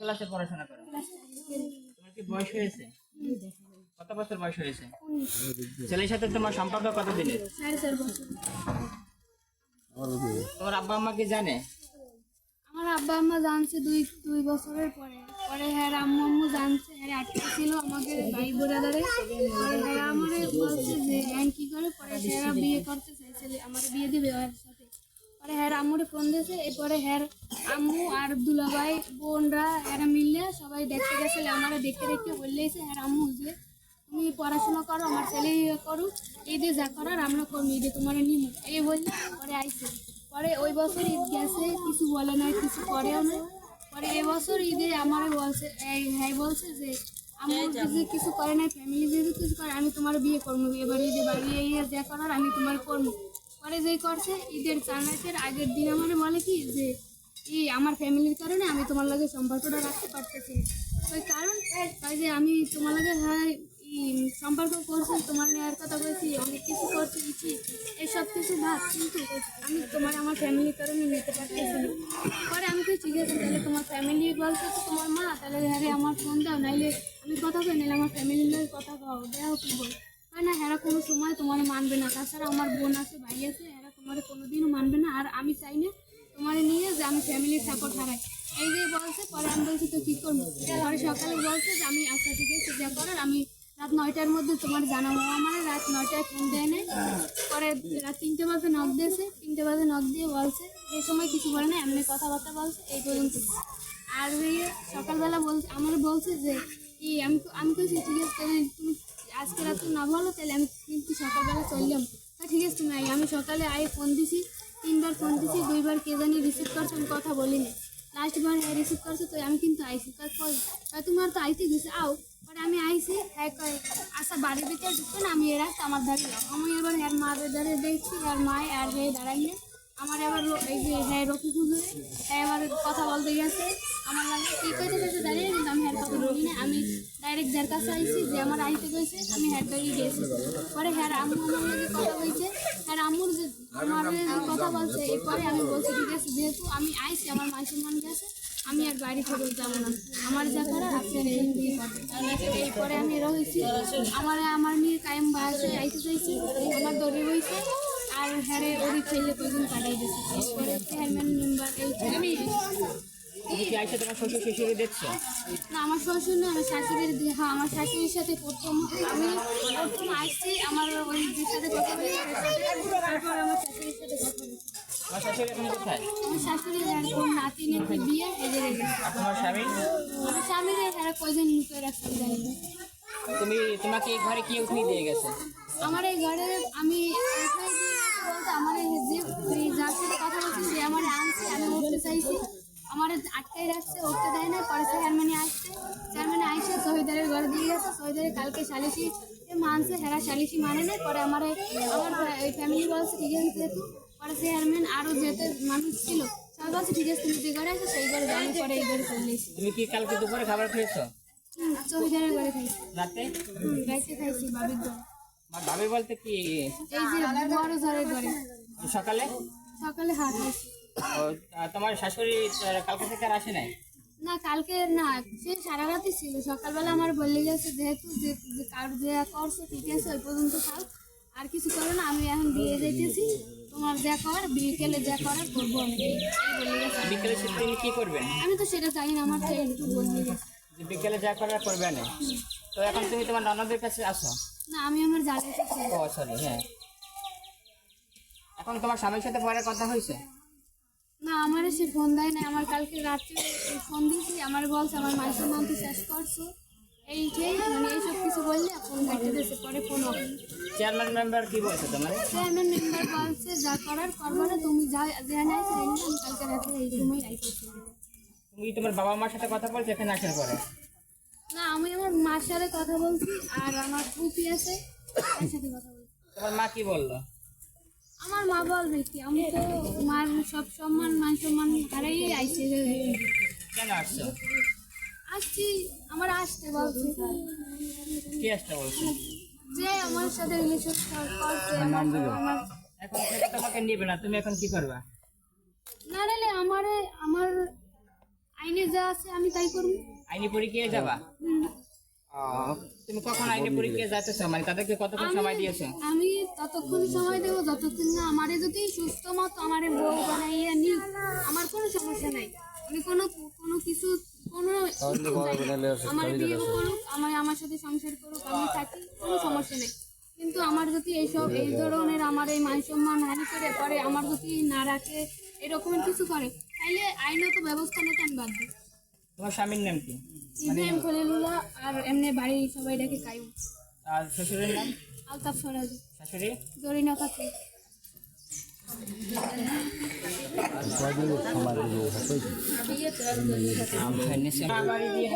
ক্লাসে পড়াশোনা করো? তোমার কি বয়স হয়েছে? কত বছর বয়স হয়েছে? ছেলের সাথে তোমার সম্পর্ক কত দিনের তোমার আব্বা আম্মা কি জানে? আমার আব্বা আম্মা জানছে দুই দুই বছরের পরে। পরে হ্যাঁ আম্মু আম্মু জানছে হ্যাঁ আটকে ছিল আমাকে ভাই বোরাদারে পরে হ্যাঁ আমারে বলছে যে হ্যাঁ কি করে? পরে হ্যাঁ বিয়ে করতে চাইছিলে আমার বিয়ে দিবে সাথে পরে হ্যাঁ আম্মুরে ফোন দিয়েছে, এরপরে হ্যাঁ আম্মু আর দুলাভাই বোনরা এরা মিললে সবাই দেখতে গেছিল আমারে দেখতে দেখতে বললেছে হ্যাঁ আম্মু যে তুমি পড়াশোনা করো, আমার ছেলে ইয়ে করুক ঈদে যা করার আমরা করব ঈদে তোমার নিমু এই বললে পরে আইসে। পরে ওই বছর ঈদ গেছে, কিছু বলে নাই, কিছু করেও না পরে এবছর ঈদে আমার বলছে, এই হ্যাঁ বলছে যে আমার যদি কিছু করে নাই ফ্যামিলি যদি কিছু করে, আমি তোমার বিয়ে করব, এবার ঈদে বাড়ি এই যা করার আমি তোমার করব। পরে যেই করছে, ঈদের চানাচের আগের দিন আমার বলে কি যে, এই আমার ফ্যামিলির কারণে আমি তোমার লগে সম্পর্কটা রাখতে পারতেছি ওই কারণ তাই যে আমি তোমার লাগে হ্যাঁ সম্পর্ক করছি, তোমার নেওয়ার কথা বলছি, অনেক কিছু করছি কিছু এসব কিছু ভাব, কিন্তু আমি তোমার, আমার ফ্যামিলির কারণে নিতে পারতেছি না। পরে আমি তো ঠিক আছে তাহলে তোমার ফ্যামিলি বলছে তো তোমার মা? তাহলে হ্যাঁ আমার ফোন দাও, নাইলে আমি কথা কই নাহলে আমার ফ্যামিলির কথা কও, দেও কি বল? না হ্যাঁ কোনো সময় তোমার মানবে না। তাছাড়া আমার বোন আছে, ভাই আছে, এরা তোমার কোনোদিনও মানবে না। আর আমি চাই না তোমার নিয়ে যে আমি ফ্যামিলির সাপোর্ট হারাই। এই যে বলছে, পরে আমি বলছি, তো কি করব? পরে সকালে বলছে যে, আমি আচ্ছা ঠিক আছে, যা করার, আমি রাত নয়টার মধ্যে তোমার জানাব আমার। রাত নয়টায় ফোন দেয় না পরে রাত তিনটে বাজে নখ দিয়েছে। তিনটে বাজে নখ দিয়ে বলছে এই সময় কিছু বলে না, এমনি কথাবার্তা বলছে, এই পর্যন্ত। আর সকালবেলা বলছে, আমার বলছে যে কি আমি আমি কইছি ঠিক আছে তুমি আজকে রাত্রে না বলো তাহলে আমি কিন্তু সকালবেলা চললাম। তা ঠিক আছে তুমি আই আমি সকালে আই ফোন দিছি, তিনবার ফোন দিছি, দুইবার কে জানি রিসিভ করছে, আমি কথা বলিনি। লাস্টবার হ্যাঁ রিসিভ করছে, তো আমি কিন্তু আইছি। তারপর তোমার তো আইতে দিছে, আও, পরে আমি আইসি হ্যাঁ কয় আচ্ছা বাড়ির ভিতরে ঢুকতো না, আমি এরা আমার ধারে আমি এবার হ্যার মাদের ধারে দেখছি আর মা আর হয়ে দাঁড়াইলে আমার এবার এই যে হ্যাঁ রকি খুঁজে হ্যাঁ এবার কথা বলতে গেছে আমার লাগে কি কইতে কইতে দাঁড়িয়ে কিন্তু আমি হ্যার কথা বলি না আমি যার কাছে আইছি, যে আমার আইতে কইছে, আমি হ্যার বেরিয়ে গেছি। পরে হ্যার আম্মু আমার লাগে কথা বলছে হ্যার আম্মুর যে আমার কথা বলছে, এরপরে আমি বলছি, ঠিক আছে, যেহেতু আমি আইছি, আমার মাই সম্মান গেছে, আমি আর বাড়ি ফেরত যাব না। আমার যা করার আপনার এরপরে আমি রয়েছি। আমার আমার নিয়ে কায়েম বাসে আইতে চাইছি, আমার দড়ি রয়েছে, আর হ্যারে ওরি ছেলে কজন কাটাই দিয়েছে। এরপরে চেয়ারম্যান মেম্বার এই তুমি কি আইসে তোমার শ্বশুর শাশুড়ি দেখছ? না আমার শ্বশুর না আমার শাশুড়ির হ্যাঁ আমার শাশুড়ির সাথে প্রথম আমি প্রথম আসছি আমার ওই সাথে কথা তারপর আমার শাশুড়ির সাথে কথা বলেছি তোমার শাশুড়ি এখন কোথায়? আমার শাশুড়ি এরকম নাতি নাতি বিয়ে এদের তোমার স্বামী? আমার স্বামীর এরা কয়জন মুখে রাখতে জানি তুমি তোমাকে এই ঘরে কি উঠিয়ে দিয়ে গেছে? আমার এই ঘরে আমি কালকে সালিশি মানছে হেরা সালিশি মানে না পরে আমার আমার এই ফ্যামিলি বলছে ঠিক আছে যেহেতু পরে চেয়ারম্যান আরও যেতে মানুষ ছিল সবাই বলছে ঠিক আছে তুমি যে ঘরে আছে সেই ঘরে পরে এই ঘরে চলে তুমি কি কালকে দুপুরে খাবার খেয়েছো? শহীদারের ঘরে খাইছি। রাতে? হুম, খাইছি বাবির ঘরে। ভাবি বলতে কি? এই যে বড় ঘরের ঘরে। সকালে? সকালে হাত তোমার শাশুড়ি কালকে থেকে আর আসে নাই? না কালকে না সে সারা রাতই ছিল। সকালবেলা আমার বলে গেছে যেহেতু যে কার যে করছ ঠিক আছে ওই পর্যন্ত থাক আর কিছু করো না আমি এখন দিয়ে যেতেছি তোমার যা কর বিকেলে যা করার করব আমি। বলে গেছে বিকেলে সে তিনি কি করবেন আমি তো সেটা জানি না আমার তো একটু বলে গেছে। যে বিকেলে যা করার করবে না। তো এখন তুমি তোমার ননদের কাছে আসো। না আমি আমার জানিয়েছি ও সরি হ্যাঁ। এখন তোমার স্বামীর সাথে পরে কথা হয়েছে? না আমার সে ফোন দেয় না আমার কালকে রাত্রে ফোন দিয়েছি আমার বলছে আমার মাসের মধ্যে শেষ করছ? এইটাই মানে এইসব কিছু বললে ফোন কাটতে দিয়েছে পরে ফোন চেয়ারম্যান মেম্বার কি বলছে তোমার? চেয়ারম্যান মেম্বার বলছে যা করার করব না তুমি যা যা নাই সেটা নিয়ে আমি কালকে রাত্রে এই সময় আইতেছি তুমি তোমার বাবা মার সাথে কথা বলছো এখানে আসার পরে? না আমি আমার মার সাথে কথা বলছি আর আমার ফুপি আছে তার সাথে কথা বলছি। তোমার মা কি বলল? আমার মা বলবে কি আমি তো মার সব সম্মান মান সম্মান হারাই আইছি কেন আসছো? আসছি আমার আসতে বলছে। কি আসতে বলছো? যে আমার সাথে রিলেশন করছে আমার এখন তোমাকে নিবে না তুমি এখন কি করবা? না রে আমারে আমার আইনে যা আছে আমি তাই করব। আইনি পরীক্ষায় যাবা? হুম। আহ, তুমি কখন আইনি পরীক্ষায় যাইতেছো? মানে তাদেরকে কতক্ষণ সময় দিয়েছ? আমি ততক্ষণ সময় দেবো যতক্ষণ না আমারে যদি সুস্থ মতো আমারে বউ বানাইয়া নি আমার কোনো সমস্যা নাই। আমি কোনো কোনো কিছু কোনো আমার বিয়ে করুক আমার আমার সাথে সংসার করুক আমি থাকি কোনো সমস্যা নেই। কিন্তু আমার যদি এইসব এই ধরনের আমার এই মান সম্মান হানি করে পরে আমার যদি না রাখে এরকম কিছু করে তাহলে আইনত ব্যবস্থা নিতে আমি বাধ্য। তোমার স্বামীর নাম কি? ইব্রাহিম খলিলুল্লাহ আর এমনি বাড়ি সবাই ডাকে কায়ুম। আর শ্বশুরের নাম? আলতাফ সরাজ। শাশুড়ি জরিনা কাছে বাড়ি দিয়ে